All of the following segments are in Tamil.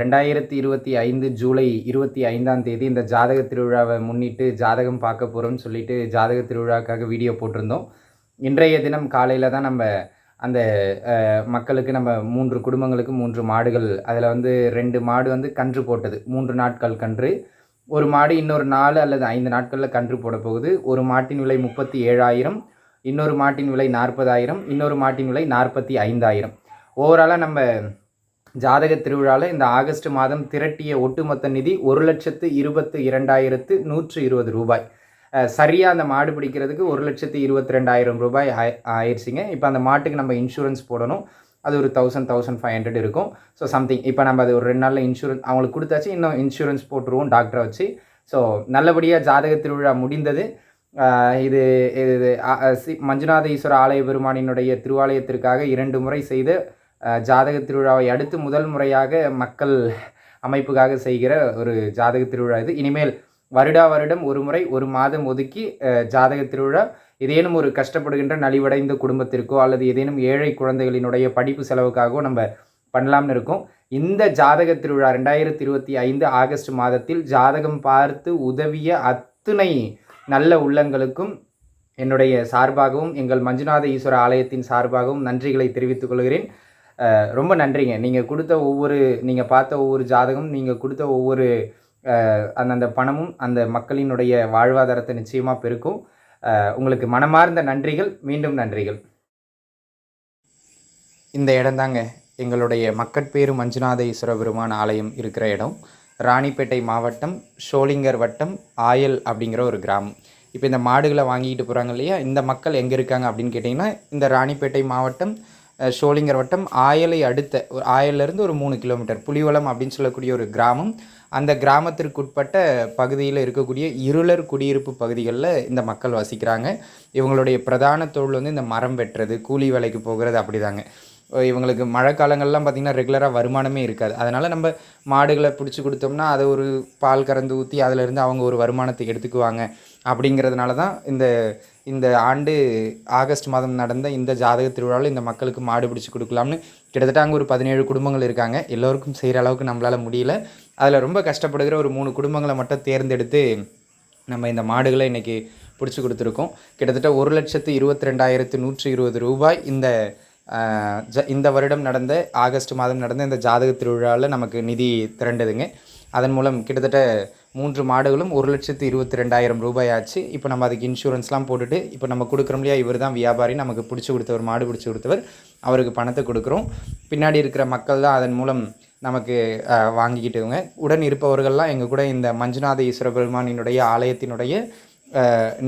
ரெண்டாயிரத்தி இருபத்தி ஐந்து ஜூலை இருபத்தி ஐந்தாம் தேதி இந்த ஜாதக திருவிழாவை முன்னிட்டு ஜாதகம் பார்க்க போகிறோம்னு சொல்லிட்டு ஜாதக திருவிழாக்காக வீடியோ போட்டிருந்தோம். இன்றைய தினம் காலையில் தான் நம்ம அந்த மக்களுக்கு நம்ம மூன்று குடும்பங்களுக்கு மூன்று மாடுகள் அதில் வந்து ரெண்டு மாடு வந்து கன்று போட்டது. மூன்று நாட்கள் கன்று. ஒரு மாடு இன்னொரு நாலு அல்லது ஐந்து நாட்களில் கன்று போட போகுது. ஒரு மாட்டின் விலை முப்பத்தி ஏழாயிரம் இன்னொரு மாட்டின் விலை நாற்பதாயிரம் இன்னொரு மாட்டின் விலை நாற்பத்தி ஐந்தாயிரம். ஓவராலாக நம்ம ஜாதக திருவிழாவில் இந்த ஆகஸ்ட் மாதம் திரட்டிய ஒட்டுமொத்த நிதி ஒரு லட்சத்து இருபத்து இரண்டாயிரத்து நூற்று இருபது ரூபாய். சரியாக அந்த மாடு பிடிக்கிறதுக்கு ஒரு லட்சத்து இருபத்தி ரெண்டாயிரம் ரூபாய் ஆயி- இப்போ அந்த மாட்டுக்கு நம்ம இன்சூரன்ஸ் போடணும். அது ஒரு தௌசண்ட் தௌசண்ட் ஃபைவ் ஹண்ட்ரட் இருக்கும். ஸோ சம்திங் இப்போ நம்ம அது ஒரு ரெண்டு நாளில் இன்சூரன்ஸ் அவங்களுக்கு கொடுத்தாச்சு. இன்னும் இன்சூரன்ஸ் போட்டுருவோம் டாக்டரை வச்சு. ஸோ நல்லபடியாக ஜாதக திருவிழா முடிந்தது. இது இது மஞ்சுநாத ஈஸ்வர ஆலய பெருமானினுடைய திருவாலயத்திற்காக இரண்டு முறை செய்த ஜாதக திருவிழாவை அடுத்து முதல் முறையாக மக்கள் அமைப்புக்காக செய்கிற ஒரு ஜாதக திருவிழா இது. இனிமேல் வருடா வருடம் ஒரு முறை ஒரு மாதம் ஒதுக்கி ஜாதக திருவிழா ஏதேனும் ஒரு கஷ்டப்படுகின்ற நலிவடைந்த குடும்பத்திற்கோ அல்லது ஏதேனும் ஏழை குழந்தைகளினுடைய படிப்பு செலவுக்காகவோ நம்ம பண்ணலாம்னு இருக்கோம். இந்த ஜாதக திருவிழா ரெண்டாயிரத்தி இருபத்தி ஐந்து ஆகஸ்ட் மாதத்தில் ஜாதகம் பார்த்து உதவிய அத்துணை நல்ல உள்ளங்களுக்கும் என்னுடைய சார்பாகவும் எங்கள் மஞ்சுநாத ஈஸ்வர ஆலயத்தின் சார்பாகவும் நன்றிகளை தெரிவித்துக் கொள்கிறேன். ரொம்ப நன்றிங்க. நீங்கள் கொடுத்த ஒவ்வொரு நீங்கள் பார்த்த ஒவ்வொரு ஜாதகமும் நீங்கள் கொடுத்த ஒவ்வொரு அந்தந்த பணமும் அந்த மக்களினுடைய வாழ்வாதாரத்தை நிச்சயமாக பெருக்கும். உங்களுக்கு மனமார்ந்த நன்றிகள். மீண்டும் நன்றிகள். இந்த இடம்தாங்க எங்களுடைய மக்கட்பேரு மஞ்சுநாத ஈஸ்வர பெருமான் ஆலயம் இருக்கிற இடம். ராணிப்பேட்டை மாவட்டம் ஷோலிங்கர் வட்டம் ஆயல் அப்படிங்கிற ஒரு கிராமம். இப்போ இந்த மாடுகளை வாங்கிட்டு போகிறாங்க இல்லையா? இந்த மக்கள் எங்கே இருக்காங்க அப்படின்னு கேட்டிங்கன்னா இந்த ராணிப்பேட்டை மாவட்டம் ஷோலிங்கர் வட்டம் ஆயலை அடுத்த ஒரு ஆயல்லேருந்து ஒரு மூணு கிலோமீட்டர் புலிவலம் அப்படின்னு சொல்லக்கூடிய ஒரு கிராமம். அந்த கிராமத்திற்குட்பட்ட பகுதியில் இருக்கக்கூடிய இருளர் குடியிருப்பு பகுதிகளில் இந்த மக்கள் வசிக்கிறாங்க. இவங்களுடைய பிரதான தொழில் வந்து இந்த மரம் வெட்டுறது கூலி வேலைக்கு போகிறது அப்படிதாங்க. இவங்களுக்கு மழை காலங்கள்லாம் பார்த்திங்கன்னா ரெகுலராக வருமானமே இருக்காது. அதனால் நம்ம மாடுகளை பிடிச்சி கொடுத்தோம்னா அதை ஒரு பால் கறந்து ஊற்றி அதிலிருந்து அவங்க ஒரு வருமானத்தை எடுத்துக்குவாங்க. அப்படிங்கிறதுனால தான் இந்த இந்த ஆண்டு ஆகஸ்ட் மாதம் நடந்த இந்த ஜாதக திருவிழாவில் இந்த மக்களுக்கு மாடு பிடிச்சி கொடுக்கலாம்னு கிட்டத்தட்ட அங்கே ஒரு பதினேழு குடும்பங்கள் இருக்காங்க. எல்லோருக்கும் செய்கிற அளவுக்கு நம்மளால் முடியல. அதில் ரொம்ப கஷ்டப்படுகிற ஒரு மூணு குடும்பங்களை மட்டும் தேர்ந்தெடுத்து நம்ம இந்த மாடுகளை இன்றைக்கி பிடிச்சி கொடுத்துருக்கோம். கிட்டத்தட்ட ஒரு லட்சத்து இருபத்தி ரெண்டாயிரத்து நூற்றி இருபது ரூபாய் இந்த ஜ இந்த வருடம் நடந்த ஆகஸ்ட் மாதம் நடந்த இந்த ஜாதக திருவிழாவில் நமக்கு நிதி திரண்டதுங்க. அதன் மூலம் கிட்டத்தட்ட மூன்று மாடுகளும் ஒரு லட்சத்து இருபத்தி ரெண்டாயிரம் ரூபாய் ஆச்சு இப்போ நம்ம அதுக்கு இன்சூரன்ஸ்லாம் போட்டுட்டு இப்போ நம்ம கொடுக்குறோம் இல்லையா? இவர் தான் வியாபாரி நமக்கு பிடிச்சி கொடுத்தவர் மாடு பிடிச்சி கொடுத்தவர். அவருக்கு பணத்தை கொடுக்குறோம். பின்னாடி இருக்கிற மக்கள் தான் அதன் மூலம் நமக்கு வாங்கிக்கிட்டுவங்க. உடன் இருப்பவர்கள்லாம் எங்கள் கூட இந்த மஞ்சுநாத ஈஸ்வர பெருமானினுடைய ஆலயத்தினுடைய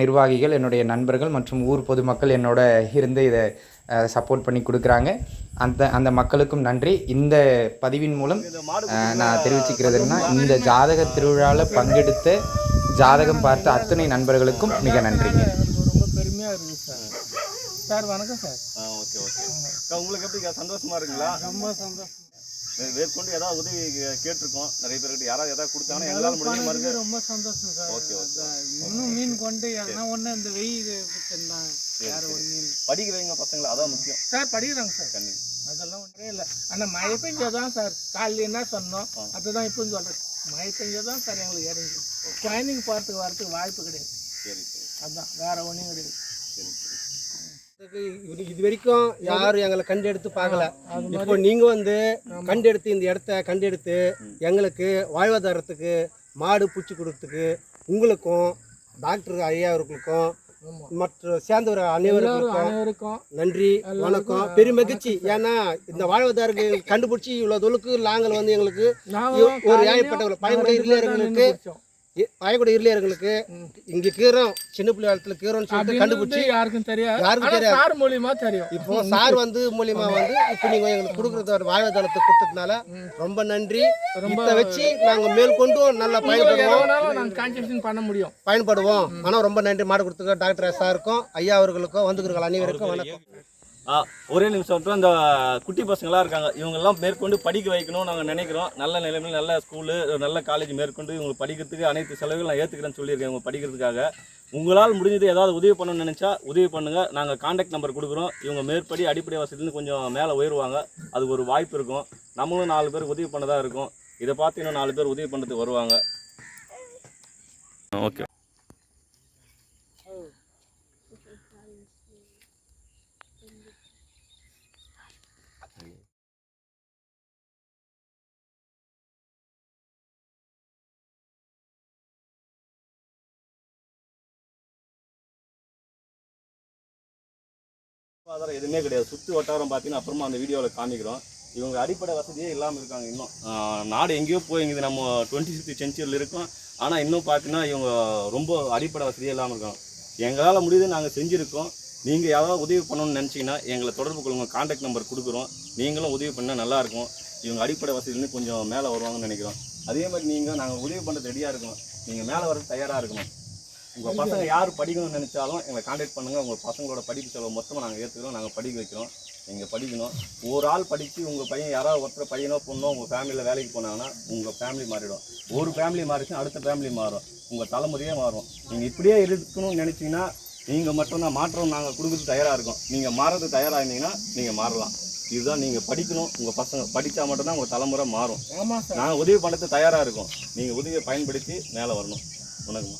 நிர்வாகிகள் என்னுடைய நண்பர்கள் மற்றும் ஊர் பொதுமக்கள் என்னோட இருந்து இதை சப்போர்ட் பண்ணி கொடுக்குறாங்க. அந்த அந்த மக்களுக்கும் நன்றி. இந்த பதிவின் மூலம் நான் தெரிவிச்சுக்கிறதுனா இந்த ஜாதக திருவிழாவில் பங்கெடுத்த ஜாதகம் பார்த்த அத்தனை நண்பர்களுக்கும் மிக நன்றிங்க ரொம்ப பெருமையாக இருக்குது சார். சார் வணக்கம் சார். ஆ ஓகே ஓகே. உங்களுக்கு எப்படிக்கா? சந்தோஷமா இருக்குங்களா? ரொம்ப சந்தோஷம். மேற்கொண்டு ஏதாவது உதவி கேட்டிருக்கோம். நிறைய பேர்கிட்ட யாராவது ஏதாவது கொடுத்தாங்கன்னா எங்களால் முடிஞ்ச மாதிரி ரொம்ப சந்தோஷம் சார். Okay, okay. இன்னும் மீன் கொண்டு ஏன்னா ஒன்று இந்த வெயில் தான் வேறு ஒன்றும் இல்லை. படிக்க வைங்க பசங்களை அதான் முக்கியம். சார் படிக்கிறாங்க சார். கண்டிப்பா. அதெல்லாம் ஒன்றே இல்லை. ஆனால் மழை பெஞ்சாதான் சார். காலையில் என்ன சொன்னோம் அதுதான் இப்போ சொல்கிறேன் மழை பெஞ்சாதான் சார் எங்களுக்கு இறங்கி ட்ரைனிங் போகிறதுக்கு வரதுக்கு வாய்ப்பு கிடையாது. சரி சரி. அதான் வேற ஒன்றும் கிடையாது. சரி. இது வரைக்கும் யாரும் எங்களை கண்டெடுத்து பார்க்கல. இப்போ நீங்க வந்து கண்டெடுத்து இந்த இடத்த கண்டெடுத்து எங்களுக்கு வாழ்வாதாரத்துக்கு மாடு பூச்சி கொடுத்ததுக்கு உங்களுக்கும் டாக்டர் ஐயா அவர்களுக்கும் மற்ற சேர்ந்தவர் அனைவருக்கும் நன்றி வணக்கம். பெரிய மகிழ்ச்சி ஏன்னா இந்த வாழ்வாதாரத்தை கண்டுபிடிச்சி இவ்வளோ தொழுக்கு நாங்கள் வந்து எங்களுக்கு ஒரு ஏழைப்பட்டவர்கள் பயன்பட பயப்பட இருளியர்களுக்கு இங்கே கீரோம் சின்ன பிள்ளை காலத்துல கீரோன்னு சொல்லிட்டு கண்டுபிடிச்சி யாருக்கும் தெரியாது. யாருக்கும் தெரியாது. சார் மூலியமா தெரியும். இப்போ சார் வந்து மூலியமா வந்து இப்போ நீங்க எங்களுக்கு கொடுக்கறது வாழ்வாதாரத்தை கொடுத்ததுனால ரொம்ப நன்றி. இதை வச்சு நாங்க மேற்கொண்டு நல்லா பயன்படுவோம். பண்ண முடியும். பயன்படுவோம். ஆனால் ரொம்ப நன்றி. மாடு கொடுத்துருக்க டாக்டர் சாருக்கும் ஐயா அவர்களுக்கும் வந்துக்கிறவர்கள் அனைவருக்கும் வணக்கம். ஒரே நிமிஷம் மட்டும் இந்த குட்டி பசங்களாம் இருக்காங்க. இவங்கெல்லாம் மேற்கொண்டு படிக்க வைக்கணும் நாங்கள் நினைக்கிறோம். நல்ல நிலைமையில் நல்ல ஸ்கூலு நல்ல காலேஜ் மேற்கொண்டு இவங்க படிக்கிறதுக்கு அனைத்து செலவுகளும் நான் ஏற்றுக்கிறேன்னு சொல்லியிருக்கேன் இவங்க படிக்கிறதுக்காக. உங்களால் முடிஞ்சது ஏதாவது உதவி பண்ணணும்னு நினச்சா உதவி பண்ணுங்கள் நாங்கள் காண்டாக்ட் நம்பர் கொடுக்குறோம். இவங்க மேற்படி அடிப்படை வசதியிலேருந்து கொஞ்சம் மேலே உயருவாங்க. அதுக்கு ஒரு வாய்ப்பு இருக்கும். நம்மளும் நாலு பேர் உதவி பண்ணதாக இருக்கும். இதை பார்த்து இன்னும் நாலு பேர் உதவி பண்ணுறதுக்கு வருவாங்க. ஓகே அதெல்லாம் எதுவுமே கிடையாது. சுற்று வட்டாரம் பார்த்தீங்கன்னா அப்புறமா அந்த வீடியோவில் காமிக்கிறோம். இவங்க அடிப்படை வசதியே இல்லாமல் இருக்காங்க இன்னும். நாடு எங்கேயோ போயிங்குது நம்ம டுவெண்ட்டி சிக்ஸ்த் சென்ச்சுரியில் இருக்கோம். ஆனால் இன்னும் பார்த்தீங்கன்னா இவங்க ரொம்ப அடிப்படை வசதியே இல்லாமல் இருக்காங்க. எங்களால் முடியுது நாங்கள் செஞ்சுருக்கோம். நீங்கள் யாராவது உதவி பண்ணணும்னு நினச்சிங்கன்னா எங்களை தொடர்பு கொள்ளுங்க காண்டாக்ட் நம்பர் கொடுக்குறோம். நீங்களும் உதவி பண்ணால் நல்லாயிருக்கும் இவங்க அடிப்படை வசதியிலேருந்து கொஞ்சம் மேலே வருவாங்கன்னு நினைக்கிறோம். அதே மாதிரி நீங்கள் நாங்கள் உதவி பண்ணுறது ரெடியாக இருக்கணும். நீங்கள் மேலே வர தயாராக இருக்கணும். உங்கள் பசங்க யார் படிக்கணும்னு நினச்சாலும் எங்களை காண்டாக்ட் பண்ணுங்கள் உங்கள் பசங்களோட படிப்பு செலவு மொத்தமாக நாங்கள் ஏற்றுக்கிறோம் நாங்கள் படிக்க வைக்கிறோம். நீங்கள் படிக்கணும். ஒரு ஆள் படித்து உங்கள் பையன் யாராவது ஒருத்தர் பையனோ பொண்ணோ உங்கள் ஃபேமிலியில் வேலைக்கு போனாங்கன்னா உங்கள் ஃபேமிலி மாறிடும். ஒரு ஃபேமிலி மாறிச்சுன்னா அடுத்த ஃபேமிலி மாறும். உங்கள் தலைமுறையே மாறும். நீங்கள் இப்படியே இருக்கணும்னு நினச்சிங்கன்னா நீங்கள் மட்டும்தான் மாற்றம் நாங்கள் கொடுக்கறதுக்கு தயாராக இருக்கோம். நீங்கள் மாறதுக்கு தயாராக இருந்தீங்கன்னா நீங்கள் மாறலாம். இதுதான் நீங்கள் படிக்கணும். உங்கள் பசங்க படித்தா மட்டும்தான் உங்கள் தலைமுறை மாறும். நாங்கள் உதவி பண்ணுறதுக்கு தயாராக இருக்கோம். நீங்கள் உதவியை பயன்படுத்தி மேலே வரணும். வணக்கம்